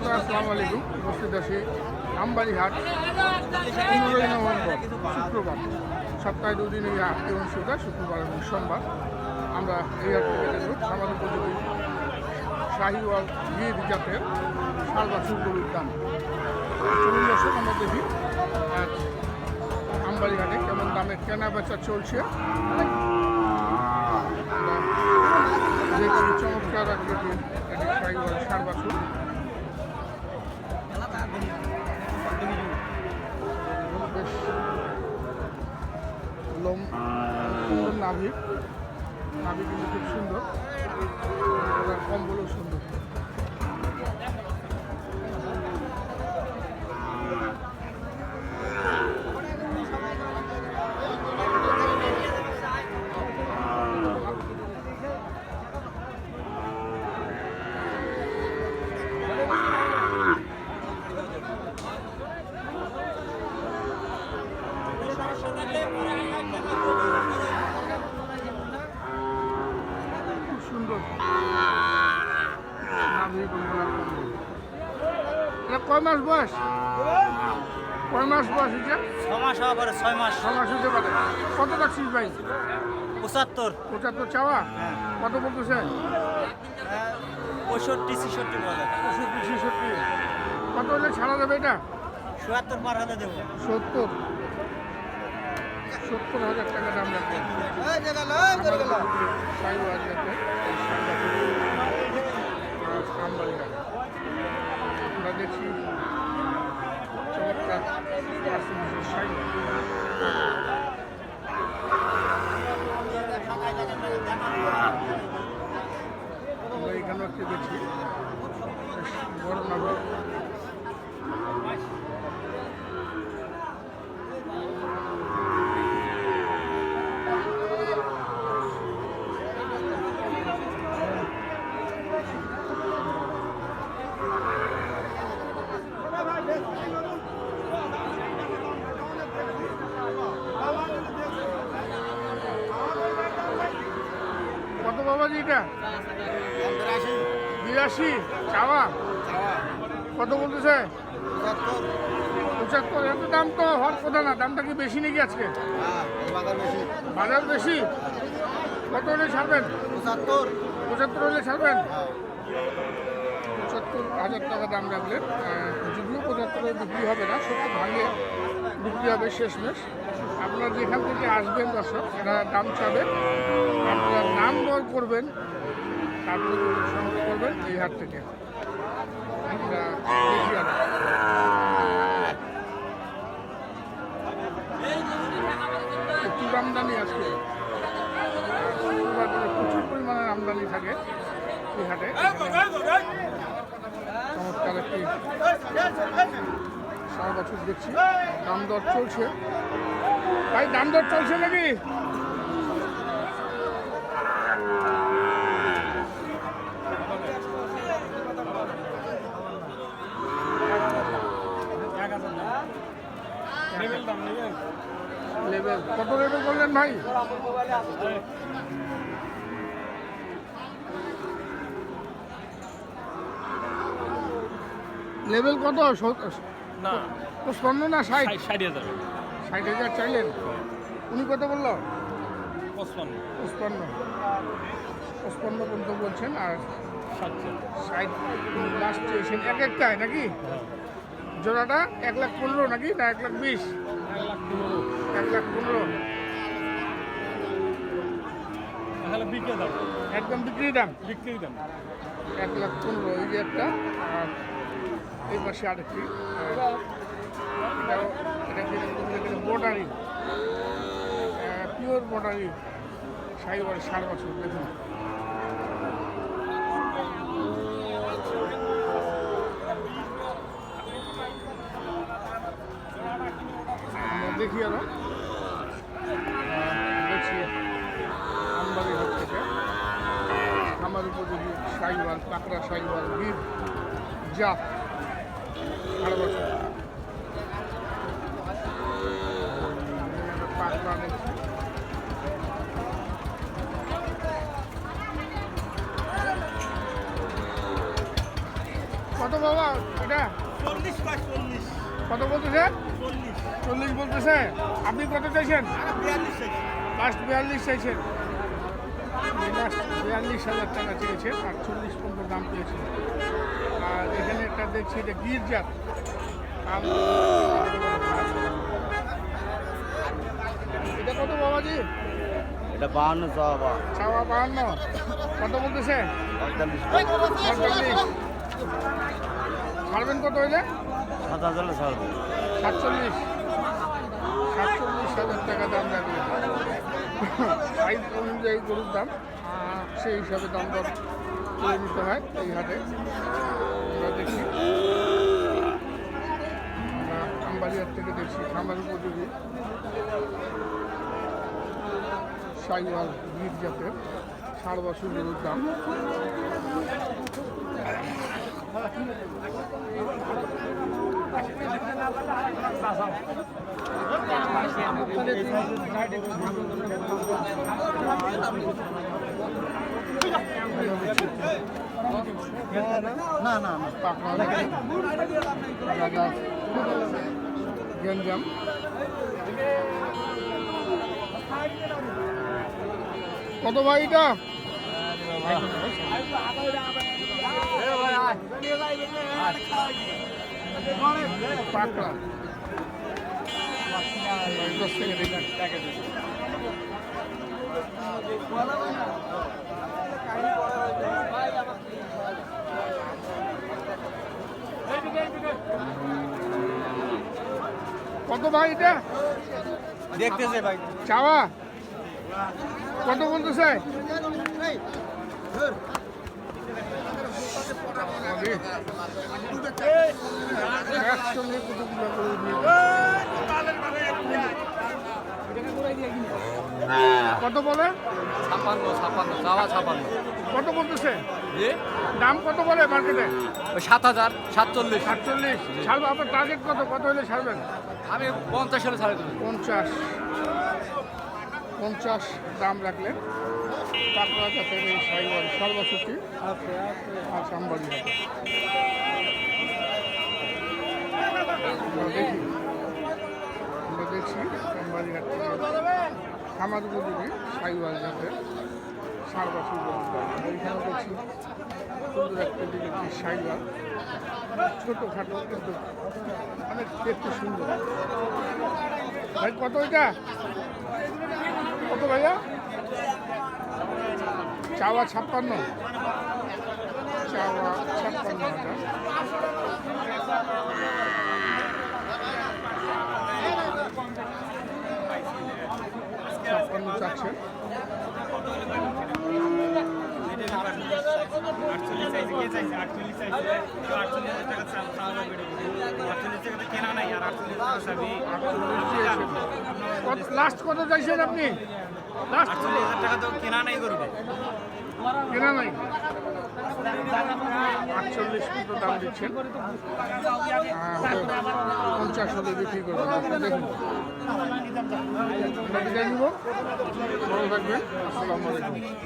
শ্রোতা আসসালামু আলাইকুম। উপস্থিত আছি আমবাড়ি হাট পনেরোই নভেম্বর শুক্রবার। সপ্তাহে দুদিন এই হাট এবং সুদা শুক্রবার এবং সোমবার আমরা এই হাট থেকে দেখব আমাদের উপযোগী শাহিওয়াল গিয়ে জাতের সার বাছুর গরুর দাম চলুন দর্শক, আমরা দেখি, আজ আমবাড়ি কেমন দামে কেনা বেচা চলছে। চমৎকার আকৃতির একটি শাহিওয়াল সার বাছুর বেশ নাভি। নাভি কিন্তু খুব সুন্দর। কম্বলও সুন্দর। কয় মাস বয়স? কয় মাস বয়স হচ্ছে ছ মাস হওয়া পরে ছয় মাস। ছ মাস হতে পারে। কত রাখছিস ভাই? পঁচাত্তর। পঁচাত্তর চাওয়া? হ্যাঁ। কত বলতেছে? পঁয়ষট্টি ছেষট্টি পঁয়ষট্টি ছেষট্টি। কত হলে ছাড়া যাবে এটা? চুয়াত্তর পার হলে দেবো। সত্তর। সত্তর হাজার টাকা দাম রাখবে। সাইওয়াল যাতে আমবাড়িঘাট আমরা দেখছি চমৎকার আমরা দেখছি। কত বাবাজি এটা? বিরাশি। চাওয়া? কত বলতেছে? পঁচাত্তর। এত দাম তো হওয়ার কথা না দামটা কি বেশি নাকি আজকে? বাজার বেশি? কত হলে ছাড়বেন? পঁচাত্তর পঁচাত্তর হলে ছাড়বেন? পঁচাত্তর হাজার টাকা দাম রাখলেন আহ, যদিও পঁচাত্তরে বিক্রি হবে না সত্তর ভাঙে বিক্রি হবে শেষমেশ। আপনারা যেখান থেকে আসবেন দর্শক এরা দাম চাবে আপনারা নাম দর করবেন তারপরে সংগ্রহ করবেন এই হাট থেকে। প্রচুর আমদানি করে প্রচুর পরিমাণের আমদানি থাকে এই হাটে। চমৎকার একটি সারা বছর দেখছি। দাম দর চলছে। ভাই দাম দর চলছে নাকি? লেভেল কত লেভেল করলেন ভাই? লেভেল কত? না। পঁচপান্ন না ষাট? ষাট হাজার। ষাট হাজার চাইলেন। উনি কত বলল? পঁচপান্ন। পঁচপান্ন। পঁচপান্ন পর্যন্ত বলছেন আর ষাট ষাট লাস্ট এক একটায় নাকি? জোড়াটা এক লাখ পনেরো নাকি? না এক লাখ বিশ? এক লাখ পনেরো তাহলে বিক্রি দাম। একদম বিক্রি দাম? বিক্রি দাম। এক লাখ পনেরো এই যে একটা আর এই পাশে আরেকটি বর্ডারি পিওর বর্ডারি সাইবার সার বছর দেখুন। দেখি আরও দেখছি আমবাড়ি হাট থেকে। আমার উপযোগী সাইওয়াল কাঁকড়া সাইওয়াল বীর বছর পাকড়া দেখছি। কত বাবা এটা? চল্লিশ। কত বলতেছে? চল্লিশ বলতেছে। আপনি কত চাইছেন? লাস্ট বিয়াল্লিশ চাইছেন। বিয়াল্লিশ হাজার টাকা চেয়েছেন আর চল্লিশ পর্যন্ত দাম পেয়েছেন আর এখানে একটা দেখছি এটা গির্জার। দাম এটা কত বাবাজি? এটা বাহান্ন চাওয়া ছাওয়া বাহান্ন। কত বলতেছে? পঁয়তাল্লিশ। পঁয়তাল্লিশ। ছাড়বেন কত হইলে? সাত হাজার সাতচল্লিশ। সাতচল্লিশ হাজার টাকা দাম রাখলেন সাইজ অনুযায়ী গরুর দাম সেই হিসাবে দাম দর করে নিতে হয় এই হাটে। আমরা দেখি। আমরা থেকে দেখছি, খামার উপযোগী। সাইওয়াল গির জাতের ষাড় বছর গরুর দাম। না না না গঞ্জাম কত ভাই এটা? পাকড়া কত ভাই এটা? দেখতেছে ভাই। চাওয়া? কত বলতেছে? একসঙ্গে কতগুলো করে কত বলে? ছাপান্ন ছাপান্ন চাওয়া ছাপান্ন। কত বলতেছে? যে দাম কত বলে মার্কেটে সাত হাজার সাতচল্লিশ। সাতচল্লিশ। ছাড়বো আপনার টার্গেট কত? কত হলে ছাড়বেন? আমি পঞ্চাশ হলে ছাড়ে দেবো। পঞ্চাশ। পঞ্চাশ দাম রাখলেন। এই সাইওয়াল সর্বসূচি আর আমরা দেখি সাম্বাড়ি হাট থেকে খামার উপযোগী সার ছোটোখাটো অনেক সুন্দর। ভাই, কত এটা? কত চাওয়া ছাপ্পান্ন। চাওয়া ছাপ্পান্ন ছাপ্পান্ন চারশো লাস্ট কত চাইছেন আপনি? লাস্ট আটচল্লিশ হাজার টাকা তো কেনা নাই আটচল্লিশ কিন্তু দাম আহ, পঞ্চাশ হলে আসসালামু আলাইকুম।